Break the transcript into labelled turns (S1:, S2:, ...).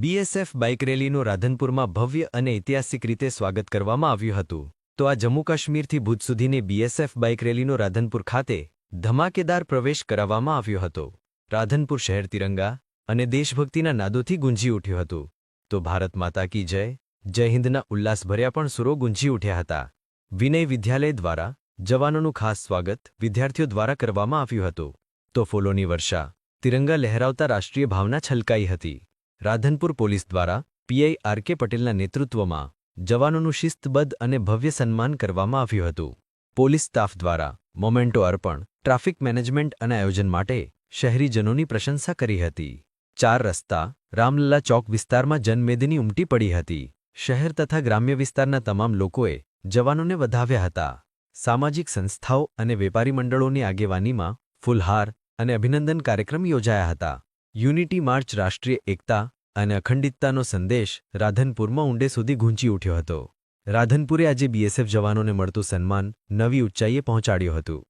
S1: BSF bike રેલીનું રાધનપુરમાં ભવ્ય અને ઐતિહાસિક રીતે સ્વાગત કરવામાં આવ્યું હતું. તો આ જમ્મુ કાશ્મીરથી ભુજ સુધીની બીએસએફ બાઇક રેલીનો રાધનપુર ખાતે ધમાકેદાર પ્રવેશ કરાવવામાં આવ્યો હતો. રાધનપુર શહેર તિરંગા અને દેશભક્તિના નાદોથી ગુંજી ઉઠ્યું હતું. તો ભારત માતા કી જય જય હિન્દના ઉલ્લાસભર્યા પણ સુરો ગુંજી ઉઠ્યા હતા. વિનય વિદ્યાલય દ્વારા જવાનોનું ખાસ સ્વાગત વિદ્યાર્થીઓ દ્વારા કરવામાં આવ્યું હતું. તો ફૂલોની વર્ષા, તિરંગા લહેરાવતા રાષ્ટ્રીય ભાવના છલકાઈ હતી. રાધનપુર પોલીસ દ્વારા પીઆઈ આર કે પટેલના નેતૃત્વમાં જવાનોનું શિસ્તબદ્ધ અને ભવ્ય સન્માન કરવામાં આવ્યું હતું. પોલીસ સ્ટાફ દ્વારા મોમેન્ટો અર્પણ, ટ્રાફિક મેનેજમેન્ટ અને આયોજન માટે શહેરીજનોની પ્રશંસા કરી હતી. ચાર રસ્તા, રામલલ્લા ચોક વિસ્તારમાં જનમેદની ઉમટી પડી હતી. શહેર તથા ગ્રામ્ય વિસ્તારના તમામ લોકોએ જવાનોને વધાવ્યા હતા. સામાજિક સંસ્થાઓ અને વેપારી મંડળોની આગેવાનીમાં ફુલહાર અને અભિનંદન કાર્યક્રમ યોજાયા હતા. યુનિટી માર્ચ રાષ્ટ્રીય એકતા અને અખંડિતતાનો સંદેશ રાધનપુરમાં ઊંડે સુધી ગૂંચી ઉઠ્યો હતો. રાધનપુરે આજે બીએસએફ જવાનોને મળતું સન્માન નવી ઊંચાઈએ પહોંચાડ્યું હતું.